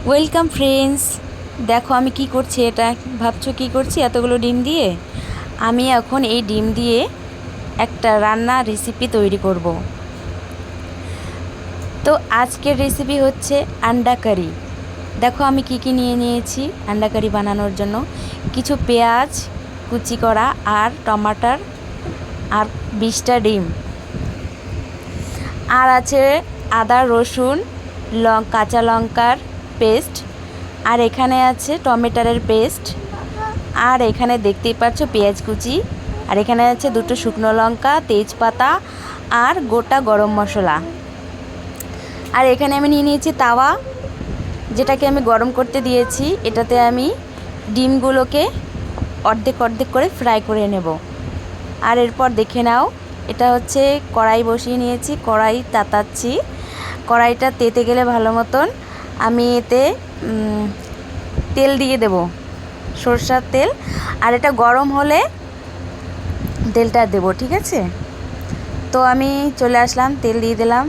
Welcome friends দেখো, আমি কি করছি এটা? ভাবছ কি করছি? এতগুলো ডিম দিয়ে? আমি এখন এই ডিম দিয়ে একটা রান্না রেসিপি তৈরি করব। তো আজকের রেসিপি হচ্ছে আন্ডা কারি। দেখো, আমি কি কি নিয়ে নিয়েছি আন্ডা কারি বানানোর জন্য। কিছু পেঁয়াজ, কুচি করা আর টমাটার আর বিশটা ডিম। আর আছে আদা, রসুন, লং, কাঁচা লঙ্কার পেস্ট, আর এখানে আছে টমেটোর পেস্ট, আর এখানে দেখতেই পাচ্ছ পেঁয়াজ কুচি, আর এখানে আছে দুটো শুকনো লঙ্কা, তেজপাতা, আর গোটা গরম মশলা। আর এখানে আমি নিয়ে নিয়েছি তাওয়া, যেটাকে আমি গরম করতে দিয়েছি, এটাতে আমি ডিমগুলোকে অর্ধেক অর্ধেক করে ফ্রাই করে নেব। আর এরপর দেখে নাও, এটা হচ্ছে কড়াই বসিয়ে নিয়েছি, কড়াই তাতাচ্ছি, কড়াইটা তেতে গেলে ভালো মতন আমি এতে তেল দিয়ে দেব, সরষার তেল। আর এটা গরম হলে তেলটা দেব, ঠিক আছে? তো আমি চলে আসলাম, তেল দিয়ে দিলাম।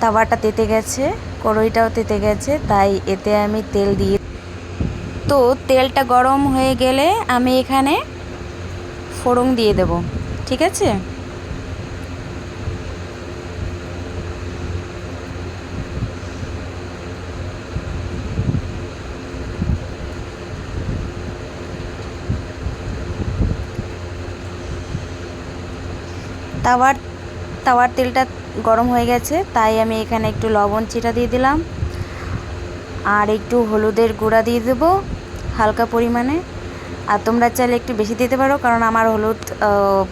তাওয়াটা তেতে গেছে, কড়াইটাও তেতে গেছে, তাই এতে আমি তেল দিয়ে তো তেলটা গরম হয়ে গেলে আমি এখানে ফোড়ন দিয়ে দেব, ঠিক আছে? তাওয়ার তাওয়ার তেলটা গরম হয়ে গেছে, তাই আমি এখানে একটু লবণ চিটা দিয়ে দিলাম। আর একটু হলুদের গুঁড়া দিয়ে দেবো হালকা পরিমাণে। আর তোমরা চাইলে একটু বেশি দিতে পারো, কারণ আমার হলুদ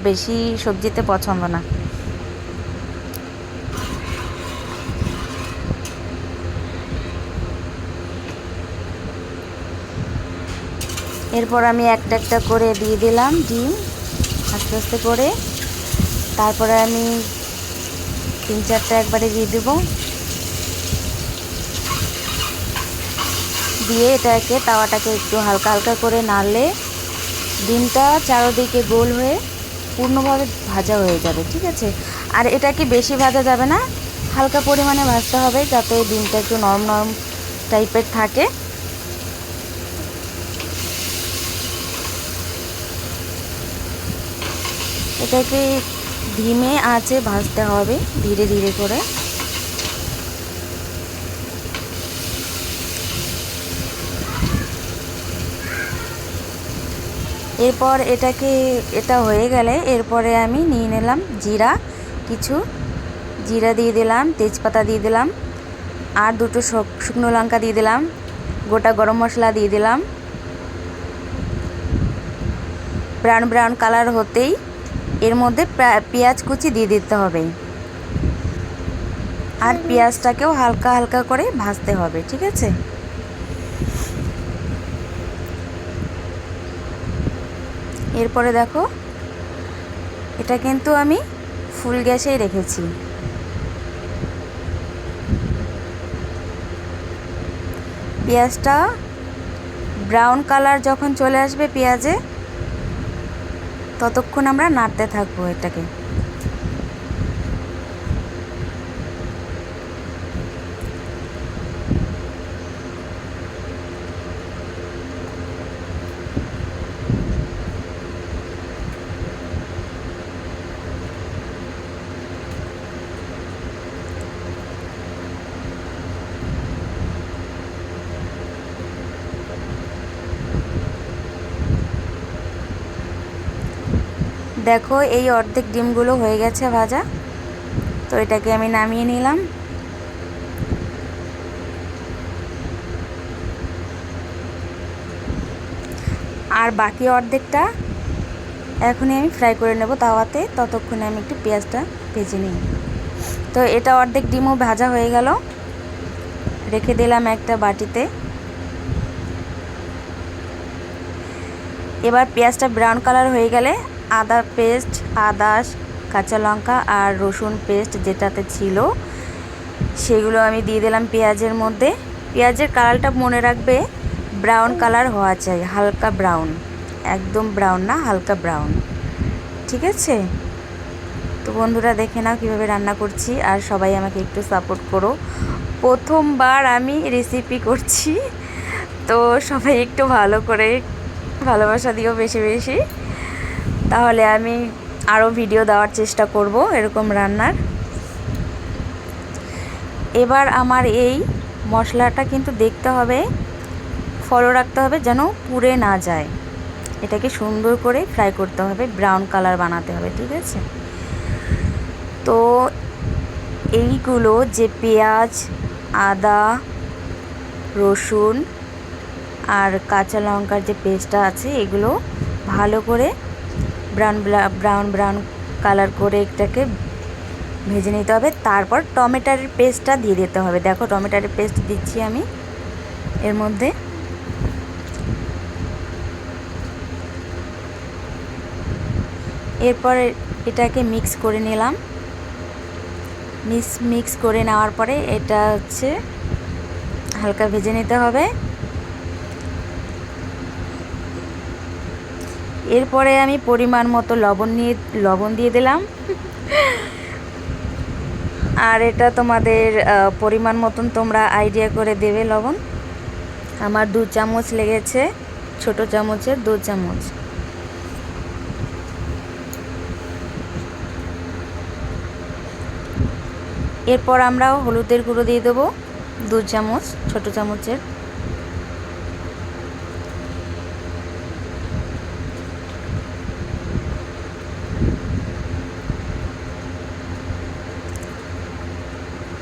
বেশি সবজিতে পছন্দ না। এরপর আমি একটা একটা করে দিয়ে দিলাম ডিম, আস্তে আস্তে করে। তারপরে আমি তিন চারটা একবারে দিয়ে দেব। দিয়ে এটাকে, তাওয়াটাকে একটু হালকা হালকা করে নাড়লে ডিমটা চারোদিকে গোল হয়ে পূর্ণভাবে ভাজা হয়ে যাবে, ঠিক আছে? আর এটাকে বেশি ভাজা যাবে না? হালকা পরিমাণে ভাজতে হবে যাতে ডিমটা একটু নরম নরম টাইপের থাকে। এটাকে ধিমে আঁচে ভাজতে হবে, ধীরে ধীরে করে। এরপর এটাকে, এটা হয়ে গেলে এরপরে আমি নিয়ে নিলাম জিরা, কিছু জিরা দিয়ে দিলাম, তেজপাতা দিয়ে দিলাম, আর দুটো শুকনো লঙ্কা দিয়ে দিলাম, গোটা গরম মশলা দিয়ে দিলাম। ব্রাউন ব্রাউন কালার হতেই এর মধ্যে পেঁয়াজ কুচি দিয়ে দিতে হবে। আর পেঁয়াজটাকেও হালকা হালকা করে ভাজতে হবে, ঠিক আছে? এরপরে দেখো, এটা কিন্তু আমি ফুল গ্যাসেই রেখেছি। পেঁয়াজটা ব্রাউন কালার যখন চলে আসবে পেঁয়াজে ততক্ষণ আমরা নাড়তে থাকব এটাকে। দেখো, এই অর্ধেক ডিমগুলো হয়ে গেছে ভাজা। তো এটাকে আমি নামিয়ে নিলাম। আর বাকি অর্ধেকটা এখনই আমি ফ্রাই করে নেব তাওয়াতে। ততক্ষণে আমি একটু পেঁয়াজটা ভেজে নিই। তো এটা অর্ধেক ডিমও ভাজা হয়ে গেল। রেখে দিলাম একটা বাটিতে। এবার পেঁয়াজটা ব্রাউন কালার হয়ে গেলে আদা পেস্ট আদা কাঁচা লঙ্কা আর রসুন পেস্ট যেটাতে ছিল, সেগুলো আমি দিয়ে দিলাম পেঁয়াজের মধ্যে। পেঁয়াজের কালারটা মনে রাখবে, ব্রাউন কালার হওয়া চাই, হালকা ব্রাউন। একদম ব্রাউন না, হালকা ব্রাউন। ঠিক আছে? তো বন্ধুরা দেখে নাও কীভাবে রান্না করছি আর সবাই আমাকে একটু সাপোর্ট করো। প্রথমবার আমি রেসিপি করছি, তো সবাই একটু ভালো করে ভালোবাসা দিও বেশি বেশি। তাহলে আমি আরও ভিডিও দেওয়ার চেষ্টা করব এরকম রান্নার। এবার আমার এই মশলাটা কিন্তু দেখতে হবে, ফলো রাখতে হবে যেন পুড়ে না যায়। এটাকে সুন্দর করে ফ্রাই করতে হবে, ব্রাউন কালার বানাতে হবে, ঠিক আছে? তো এইগুলো যে পেঁয়াজ, আদা, রসুন আর কাঁচা লঙ্কার যে পেস্টটা আছে, এগুলো ভালো করে ব্রাউন ব্রাউন ব্রাউন কালার করে এটাকে ভেজে নিতে হবে। তারপর টমেটোর পেস্টটা দিয়ে দিতে হবে। দেখো টমেটোর পেস্ট দিচ্ছি আমি। এর মধ্যে এরপর এটাকে মিক্স করে নিলাম। মিক্স মিক্স করে নেওয়ার পরে এটা হচ্ছে হালকা ভেজে নিতে হবে। এরপরে আমি পরিমাণ মতো লবণ নিয়ে, লবণ দিয়ে দিলাম। আর এটা তোমাদের পরিমাণ মতন তোমরা আইডিয়া করে দেবে লবণ। আমার দু চামচ লেগেছে, ছোট চামচের দু চামচ। এরপর আমরা হলুদের গুঁড়ো দিয়ে দেবো, দু চামচ, ছোট চামচের।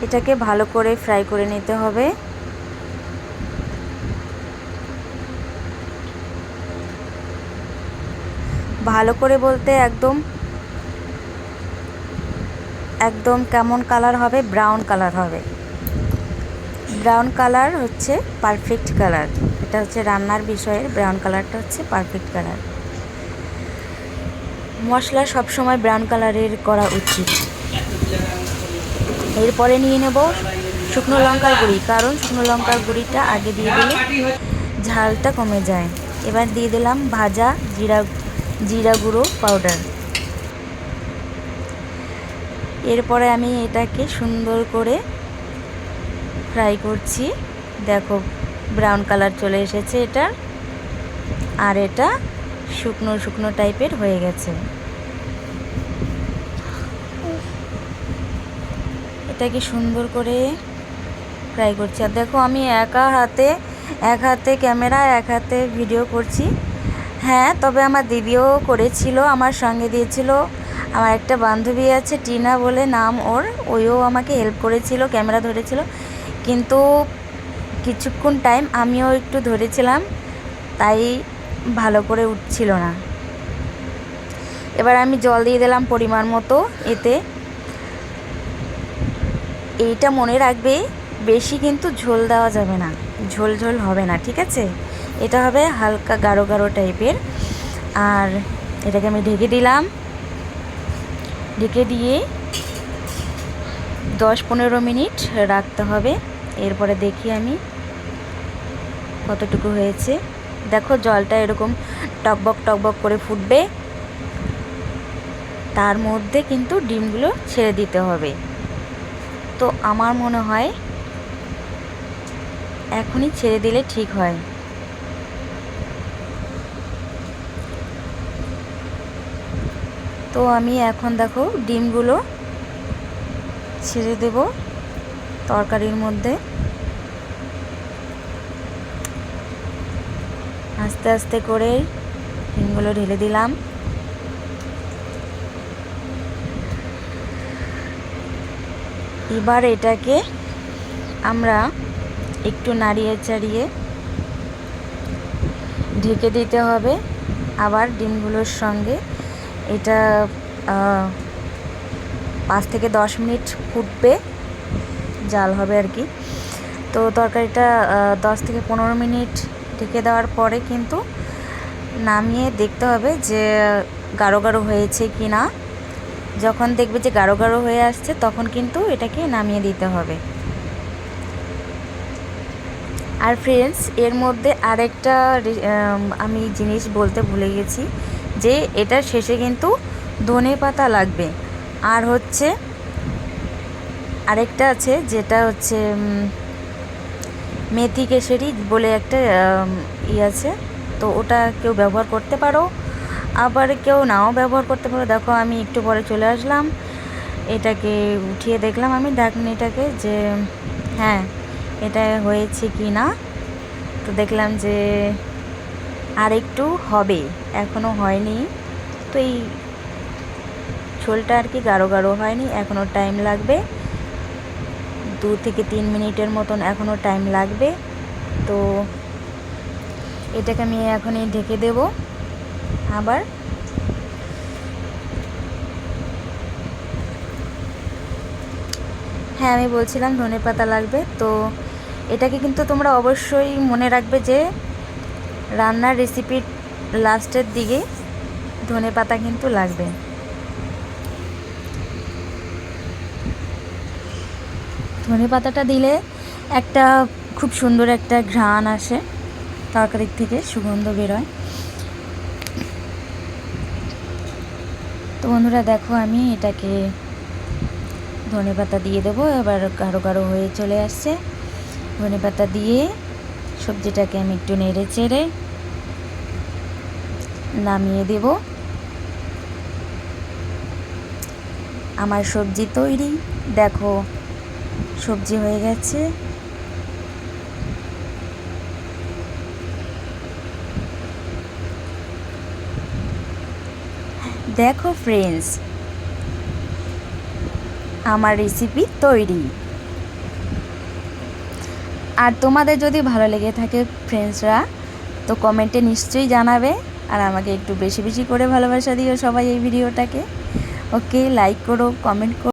এটাকে ভালো করে ফ্রাই করে নিতে হবে। ভালো করে বলতে একদম একদম কেমন কালার হবে? ব্রাউন কালার হবে। ব্রাউন কালার হচ্ছে পারফেক্ট কালার। এটা হচ্ছে রান্নার বিষয়ের, ব্রাউন কালারটা হচ্ছে পারফেক্ট কালার। মশলা সবসময় ব্রাউন কালারের করা উচিত। এরপরে নিয়ে নেব শুকনো লঙ্কার গুঁড়ি, কারণ শুকনো লঙ্কার গুঁড়িটা আগে দিয়ে দিলে ঝালটা কমে যায়। এবার দিয়ে দিলাম ভাজা জিরা জিরা গুঁড়ো পাউডার। এরপরে আমি এটাকে সুন্দর করে ফ্রাই করছি। দেখো, ব্রাউন কালার চলে এসেছে এটা আর এটা শুকনো শুকনো টাইপের হয়ে গেছে। এটাকে সুন্দর করে ফ্রাই করছি। আর দেখো, আমি একা হাতে, এক হাতে ক্যামেরা, এক হাতে ভিডিও করছি। হ্যাঁ তবে আমার দিদিও করেছিল, আমার সঙ্গে দিয়েছিল। আমার একটা বান্ধবী আছে, টিনা বলে নাম ওর। ওইও আমাকে হেল্প করেছিল, ক্যামেরা ধরেছিল। কিন্তু কিছুক্ষণ টাইম আমিও একটু ধরেছিলাম, তাই ভালো করে উঠছিল না। এবার আমি জল দিয়ে দিলাম পরিমাণ মতো এতে। এইটা মনে রাখবে, বেশি কিন্তু ঝোল দেওয়া যাবে না। ঝোল ঝোল হবে না, ঠিক আছে? এটা হবে হালকা গাঢ় গাঢ় টাইপের। আর এটাকে আমি ঢেকে দিলাম। ঢেকে দিয়ে দশ পনেরো মিনিট রাখতে হবে। এরপরে দেখি আমি কতটুকু হয়েছে। দেখো জলটা এরকম টকবক টকবক করে ফুটবে। তার মধ্যে কিন্তু ডিমগুলো ছেড়ে দিতে হবে। তো আমার মনে হয় এখনই ছেড়ে দিলে ঠিক হয়। তো আমি এখন দেখো ডিমগুলো ছেড়ে দেব তরকারির মধ্যে। আস্তে আস্তে করে ডিমগুলো ঢেলে দিলাম। এবার এটাকে আমরা একটু নাড়িয়ে চাড়িয়ে ঢেকে দিতে হবে। আবার ডিমগুলোর সঙ্গে এটা পাঁচ থেকে দশ মিনিট ফুটবে, জাল হবে আর কি। তো তরকারিটা দশ থেকে পনেরো মিনিট ঢেকে দেওয়ার পরে কিন্তু নামিয়ে দেখতে হবে যে গাঢ় গাঢ় হয়েছে কি না যখন দেখবে যে গাঢ় গাঢ় হয়ে আসছে, তখন কিন্তু এটাকে নামিয়ে দিতে হবে। আর ফ্রেন্ডস এর মধ্যে আরেকটা আমি জিনিস বলতে ভুলে গেছি যে এটার শেষে কিন্তু ধনে পাতা লাগবে। আর হচ্ছে আরেকটা আছে যেটা হচ্ছে মেথি কেশরি বলে একটা ই আছে। তো ওটা কেউ ব্যবহার করতে পারো। আবার কেউ নাও ব্যবহার করতে পারো। দেখো, আমি একটু পরে চলে আসলাম। এটাকে উঠিয়ে দেখলাম আমি ঢাকনিটাকে যে হ্যাঁ এটা হয়েছে কি না? তো দেখলাম যে আর একটু হবে এখনও হয়নি। তো এই ঝোলটা আর কি গাঢ় গাঢ় হয়নি এখনও টাইম লাগবে। দু থেকে তিন মিনিটের মতন এখনও টাইম লাগবে। তো এটাকে আমি এখনই ঢেকে দেব। আবার? হ্যাঁ আমি বলছিলাম ধনে পাতা লাগবে। তো এটাকে কিন্তু তোমরা অবশ্যই মনে রাখবে যে রান্নার রেসিপির লাস্টের দিকে ধনে পাতা কিন্তু লাগবে। ধনে পাতাটা দিলে একটা খুব সুন্দর একটা ঘ্রাণ আসে, তরকারির থেকে সুগন্ধ বেরোয়। তো বন্ধুরা দেখো আমি এটাকে ধনে পাতা দিয়ে দেবো, এবার গাঢ় গাঢ় হয়ে চলে আসছে। ধনে পাতা দিয়ে সবজিটাকে আমি একটু নেড়ে চেড়ে নামিয়ে দেব। আমার সবজি তৈরি, দেখো সবজি হয়ে গেছে। দেখো ফ্রেন্ডস আমার রেসিপি তৈরি। আর তোমাদের যদি ভালো লেগে থাকে ফ্রেন্ডসরা তো কমেন্টে নিশ্চয়ই জানাবে। আর আমাকে একটু বেশি বেশি করে ভালোবাসা দিও সবাই এই ভিডিওটাকে ওকে লাইক করো কমেন্ট করো।